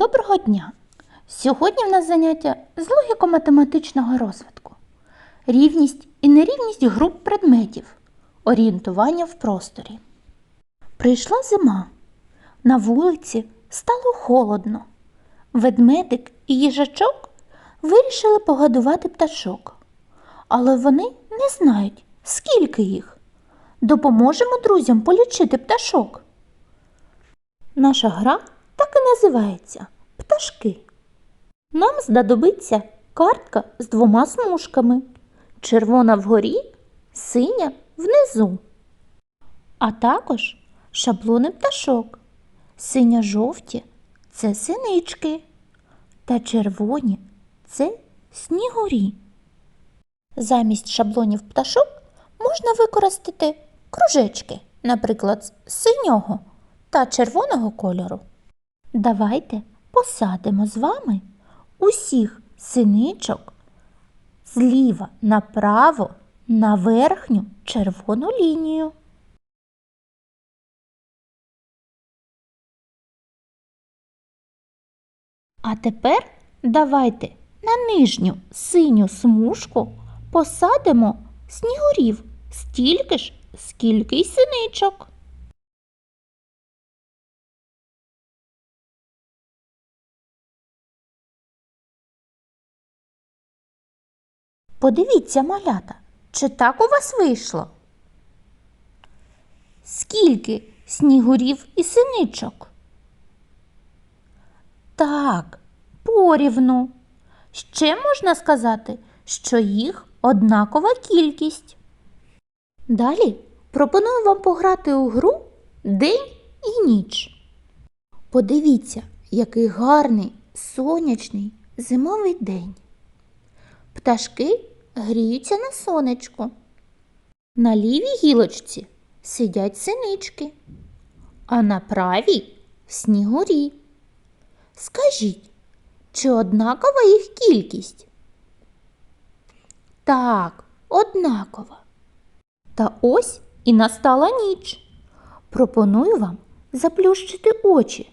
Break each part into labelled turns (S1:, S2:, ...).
S1: Доброго дня! Сьогодні в нас заняття з логіко-математичного розвитку. Рівність і нерівність груп предметів. Орієнтування в просторі. Прийшла зима. На вулиці стало холодно. Ведмедик і їжачок вирішили погодувати пташок. Але вони не знають, скільки їх. Допоможемо друзям полічити пташок. Наша гра так і називається пташки. Нам знадобиться картка з двома смужками. Червона вгорі, синя внизу. А також шаблони пташок. Синя-жовті це синички, та червоні це снігурі. Замість шаблонів пташок можна використати кружечки, наприклад, синього та червоного кольору. Давайте посадимо з вами усіх синичок зліва направо на верхню червону лінію. А тепер давайте на нижню синю смужку посадимо снігурів стільки ж, скільки й синичок. Подивіться, малята, чи так у вас вийшло? Скільки снігурів і синичок? Так, порівну. Ще можна сказати, що їх однакова кількість. Далі пропоную вам пограти у гру День і ніч. Подивіться, який гарний сонячний зимовий день. Пташки гріються на сонечку. На лівій гілочці сидять синички, а на правій снігурі. Скажіть, чи однакова їх кількість? Так, однакова. Та ось і настала ніч. Пропоную вам заплющити очі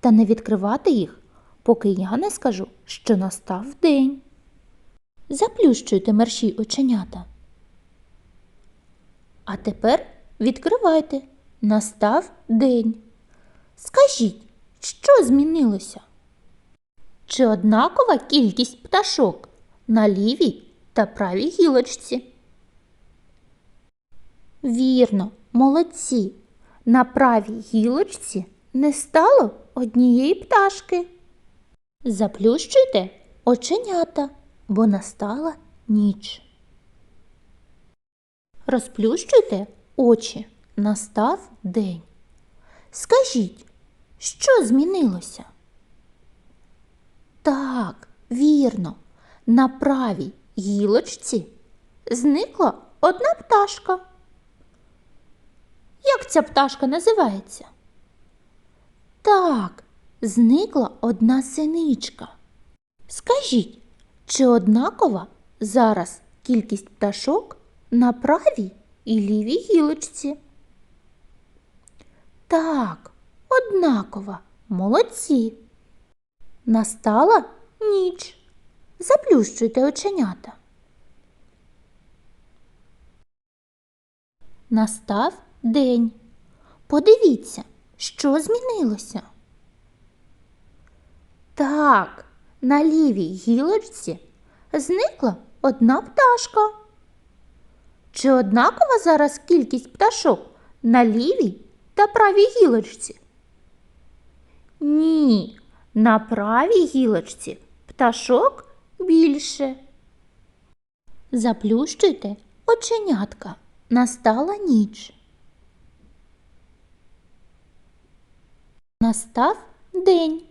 S1: та не відкривати їх, поки я не скажу, що настав день. Заплющуйте мерші оченята. А тепер відкривайте. Настав день. Скажіть, що змінилося? Чи однакова кількість пташок на лівій та правій гілочці? Вірно, молодці. На правій гілочці не стало однієї пташки. Заплющуйте оченята, бо настала ніч. Розплющуйте очі, настав день. Скажіть, що змінилося? Так, вірно, на правій гілочці зникла одна пташка. Як ця пташка називається? Так, зникла одна синичка. Скажіть, чи однакова зараз кількість пташок на правій і лівій гілочці? Так, однакова. Молодці. Настала ніч. Заплющуйте оченята. Настав день. Подивіться, що змінилося. Так, на лівій гілочці зникла одна пташка. Чи однакова зараз кількість пташок на лівій та правій гілочці? Ні, на правій гілочці пташок більше. Заплющуйте оченятка. Настала ніч. Настав день.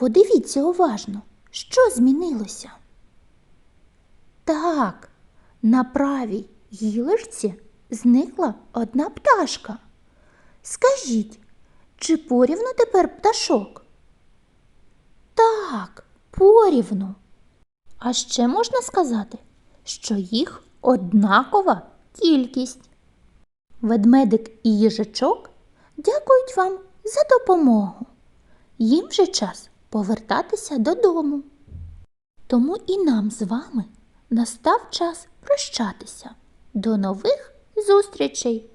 S1: Подивіться уважно, що змінилося. Так, на правій гілочці зникла одна пташка. Скажіть, чи порівну тепер пташок? Так, порівну. А ще можна сказати, що їх однакова кількість. Ведмедик і їжачок дякують вам за допомогу. Їм вже час повертатися додому. Тому і нам з вами настав час прощатися. До нових зустрічей!